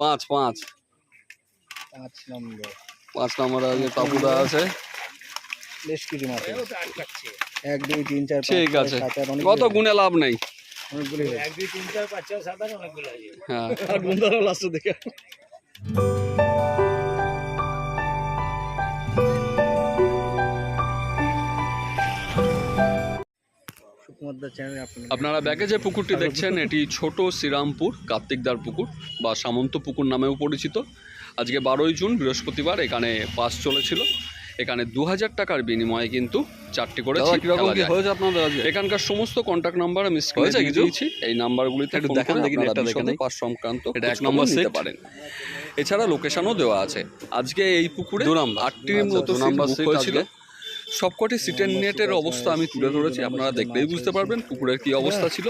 পাঁচ পাঁচ। পাঁচ নম্বর। পাঁচ নম্বর আজকে তাপুদা আছে। বেশ কিছু মাছ এক দুই তিন চার ঠিক আছে। কত গুণে লাভ নেই? অনেকগুলো এক দুই তিন চার পাঁচ ছয় সাত আট অনেকগুলো হ্যাঁ। আর বন্ধুরা লাস্ট দেখে আপনারা ব্যাকে যে পুকুরটি দেখছেন এটি ছোট শ্রীরামপুর কার্তিকদার পুকুর বা সামন্ত পুকুর নামেও পরিচিত আজকে বারোই জুন বৃহস্পতিবার এখানে পাস চলেছিল এখানে দু হাজার টাকার বিনিময়ে কিন্তু চারটি করে এখানকার সমস্ত কন্ট্যাক্ট নাম্বার আমি স্ক্রিনে? দিয়েছি এই নাম্বারগুলিতে একটু দেখান দেখি। পাস সংক্রান্ত এটা এক নম্বর নিতে। পারেন এছাড়া লোকেশনও দেওয়া আছে আজকে এই পুকুরে দু নম্বর। আটটির আচ্ছা, মতো নাম্বার হয়েছিল। সবকটি সিটের নেটের অবস্থা আমি তুলে ধরেছি আপনারা দেখলেই বুঝতে পারবেন পুকুরের কি অবস্থা ছিল।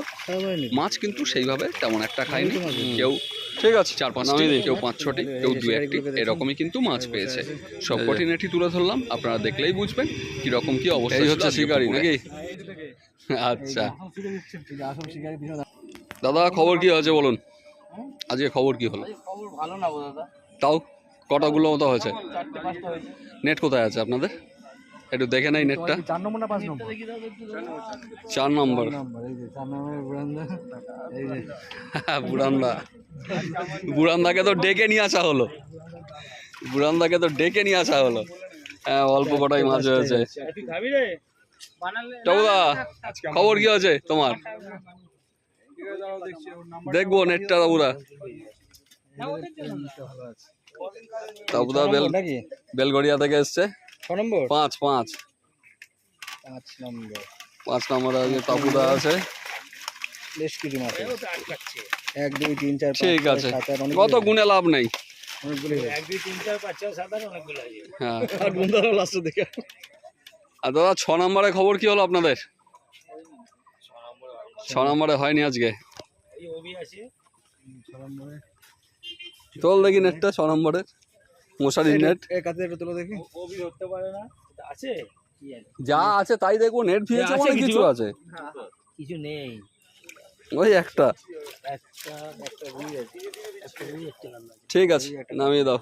মাছ কিন্তু সেইভাবে তেমন একটা খায়নি। কেউ ঠিক আছে চার পাঁচটি কেউ পাঁচ ছটি কেউ দু একটি এরকমই কিন্তু মাছ পেয়েছে। সবকটি নেটই তুলে ধরলাম আপনারা দেখলেই বুঝবেন কীরকম কি অবস্থা হচ্ছে শিকারি নাকি? আচ্ছা। দাদা খবর কি আছে বলুন? আজকে খবর কি হলো? ভালো না দাদা। তাও কটাগুলো মতো হয়েছে? চারটে পাঁচটা হয়েছে। নেট কোথায় আছে আপনাদের? একটু দেখে নেই নেটটা চার নম্বর না পাঁচ নম্বর। চার নম্বর বুড়ান্দা বুড়ান্দাকে তো ডেকে নিয়ে আসা হলো বুড়ান্দাকে তো ডেকে নিয়ে আসা হলো হ্যাঁ অল্প কটাই মাছ হয়েছে টাবুদা খবর কি আছে তোমার দেখব নেটটা তাবুদা তাবুদা বেল বেলগড়িয়া থেকে এসছে নম্বর? পাঁচ পাঁচ। পাঁচ নম্বর। পাঁচ নম্বরে আজকে তাবুদা আছে। বেশ কিছু মাছ আছে। এক দুই তিন চার ঠিক আছে। সাত, কত। গুণে লাভ নেই? হ্যাঁ আর দাদা ছ নম্বরে খবর কি হলো আপনাদের? ছ নম্বরে হয়নি আজকে। এই অভি আছে। তোল দেখি নেটটা ছ নম্বরের মশারির নেট এক হাতে একটু তুলে দেখি। অভি ধরতে পারে না। আছে? যা আছে তাই দেখব নেট আছে অনেক কিছু? আছে। কিছু নেই। ওই একটা। ঠিক আছে নামিয়ে দাও।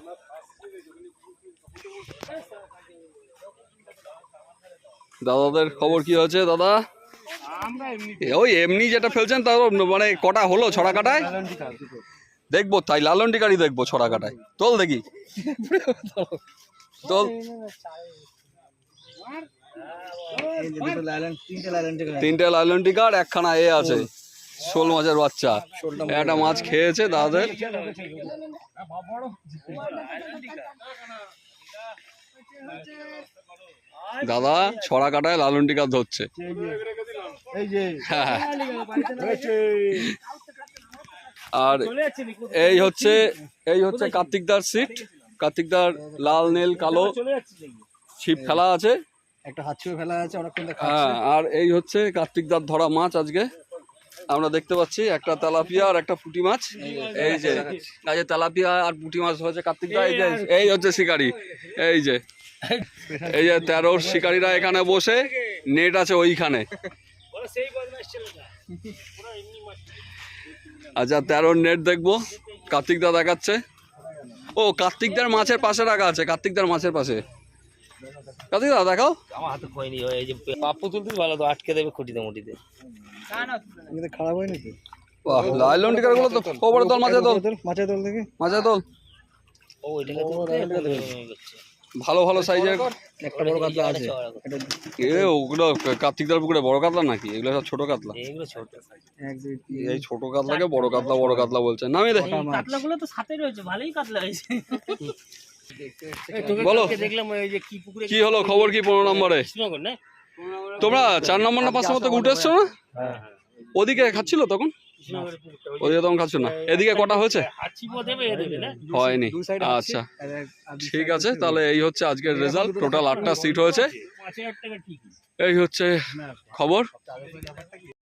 দাদাদের খবর কি হয়েছে দাদা? আমরা এমনি এ, ওই এমনি যেটা ফেলছেন তার মানে কটা হলো ছড়া কাটায় দেখব তাই লালন টিকারি দেখব ছড়া কাটায় তোল দেখি। তোল। তিনটে লাইল্যান্ড থেকে তিনটে লালন টিকার একখানা এ আছে। শোল মাছের বাচ্চা। একটা মাছ খেয়েছে দাদাদের। দাদা ছড়া কাটায় লালন টিকা ধরছে। এই যে। হয়েছে। আর? এই হচ্ছে এই হচ্ছে কার্তিকদার সিট। কার্তিকদার লাল নীল কালো ছিপ ফেলা আছে। একটা হাত ফেলা আছে অনেকক্ষণ হ্যাঁ আর এই হচ্ছে কার্তিকদার ধরা মাছ আজকে। আমরা দেখতে পাচ্ছি একটা তেলাপিয়া আর একটা পুঁটি মাছ। এই যে আজকে তেলাপিয়া আর পুঁটি মাছ হয়েছে কার্তিকদা এই যে। এই হচ্ছে শিকারি। এই যে এই যে তেরোর শিকারীরা এখানে বসে নেট আছে ওইখানে। আচ্ছা তেরোর নেট দেখব কার্তিক কার্তিকদা দেখাচ্ছে ও কার্তিকদার মাছের পাশে রাখা আছে কার্তিকদার মাছের পাশে কার্তিক কার্তিকদা দেখাও আমার হাতে খয়নি হয় এই যে পাপ্পু তুলতে ভালো তো আটকে দেবে খুঁটিতে মুটিতে কিন্তু খারাপ হয়নি তো গুলো তো খবরে দল মাঝে দল মাছের দল দেখি মাঝে দল ও এটাকে ভালো ভালো সাইজের একটা বড় কাতলা আছে। এ ওগুলো কার্তিকদার পুকুরে বড় কাতলা নাকি? এগুলো সব ছোট কাতলা। এইগুলো ছোট। এক দুই তিন এই ছোট কাতলাকে বড় কাতলা বড় কাতলা বলছে। নামি দে। কাতলাগুলো তো সাথে রয়েছে ভালোই কাতলা হয়েছে। বলো। দেখলাম ওই যে কি পুকুরে কি হলো? খবর কি পনেরো নম্বরে? তোমরা চার নম্বর না পাঁচ নম্বর থেকে উঠে এসছো না? ওদিকে খাচ্ছিল তখন? ওদিকে তখন খাচ্ছ না। এদিকে কটা হয়েছে? হয়নি। আচ্ছা। ঠিক আছে তাহলে এই হচ্ছে আজকের রেজাল্ট টোটাল আটটা সিট হয়েছে। এই হচ্ছে খবর।